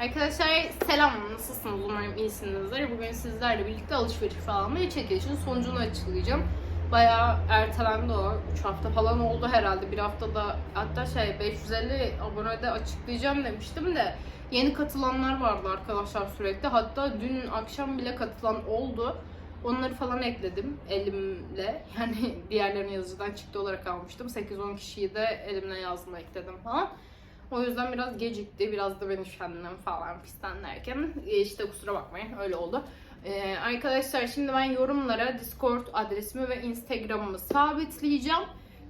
Arkadaşlar selam, nasılsınız? Umarım iyisinizdir. Bugün sizlerle birlikte alışveriş ve çekilişin sonucunu açıklayacağım. Bayağı ertelendi o. 3 hafta falan oldu herhalde. Bir haftada hatta şey 550 abonede açıklayacağım demiştim de yeni katılanlar vardı arkadaşlar sürekli. Hatta dün akşam bile katılan oldu. Onları falan ekledim elimle. Yani diğerlerini yazıcıdan çıktı olarak almıştım. 8-10 kişiyi de elimle yazdım ekledim falan. O yüzden biraz gecikti. Biraz da ben üşendim falan fistan derken. e, işte kusura bakmayın öyle oldu. Ee, arkadaşlar şimdi ben yorumlara Discord adresimi ve Instagram'ımı sabitleyeceğim.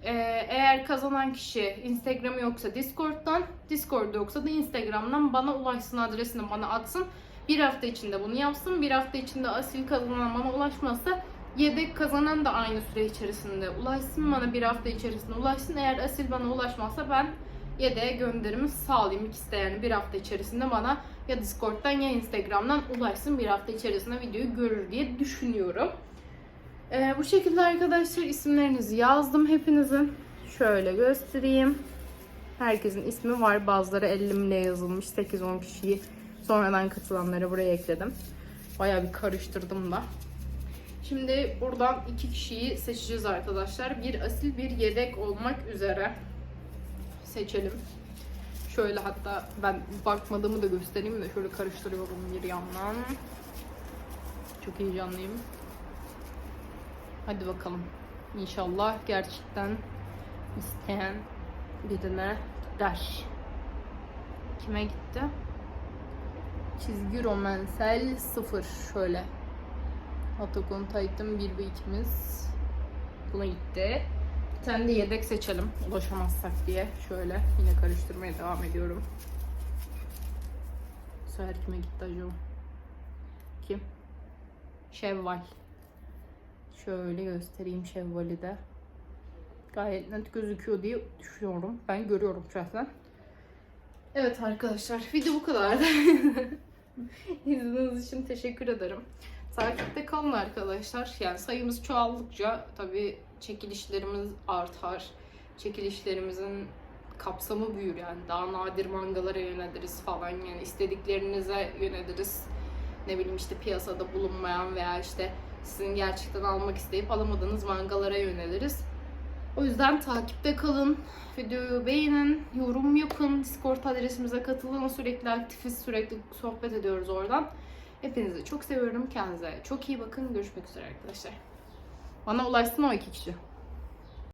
Ee, eğer kazanan kişi Instagram'ı yoksa Discord'dan, Discord yoksa da Instagram'dan bana ulaşsın adresini bana atsın. Bir hafta içinde bunu yapsın. Bir hafta içinde asil kazanan bana ulaşmazsa yedek kazanan da aynı süre içerisinde ulaşsın. Bana bir hafta içerisinde ulaşsın. Eğer asil bana ulaşmazsa ben yedeğe gönderimi sağlayayım. İkisi de yani bir hafta içerisinde bana ya Discord'dan ya Instagram'dan ulaşsın. Bir hafta içerisinde videoyu görür diye düşünüyorum. Ee, bu şekilde arkadaşlar isimlerinizi yazdım hepinizin. Şöyle göstereyim. Herkesin ismi var. Bazıları elimle yazılmış. 8-10 kişiyi sonradan katılanları buraya ekledim. Bayağı bir karıştırdım da. Şimdi buradan iki kişiyi seçeceğiz arkadaşlar. Bir asil bir yedek olmak üzere seçelim. Şöyle hatta ben bakmadığımı da göstereyim de şöyle karıştırıyorum bir yandan. Çok heyecanlıyım. Hadi bakalım. İnşallah gerçekten isteyen birine gider. Kime gitti? Çizgi romansel 0 şöyle. Attack on Titan 1 ve 2'miz buna gitti. Bir yedek seçelim ulaşamazsak diye. Şöyle yine karıştırmaya devam ediyorum. Bu kime gitti acaba? Kim? Şevval. Şöyle göstereyim Şevval'i de. Gayet net gözüküyor diye düşünüyorum. Ben görüyorum şahsen. Evet arkadaşlar video bu kadardı. İzlediğiniz için teşekkür ederim. Takipte kalın arkadaşlar. Yani sayımız çoğaldıkça tabii çekilişlerimiz artar. Çekilişlerimizin kapsamı büyür yani. Daha nadir mangalara yöneliriz falan yani istediklerinize yöneliriz. Ne bileyim işte piyasada bulunmayan veya işte sizin gerçekten almak isteyip alamadığınız mangalara yöneliriz. O yüzden takipte kalın. Videoyu beğenin, yorum yapın. Discord adresimize katılın. Sürekli aktifiz, sürekli sohbet ediyoruz oradan. Hepinizi çok seviyorum. Kendinize çok iyi bakın. Görüşmek üzere arkadaşlar. Bana ulaşsın o iki kişi.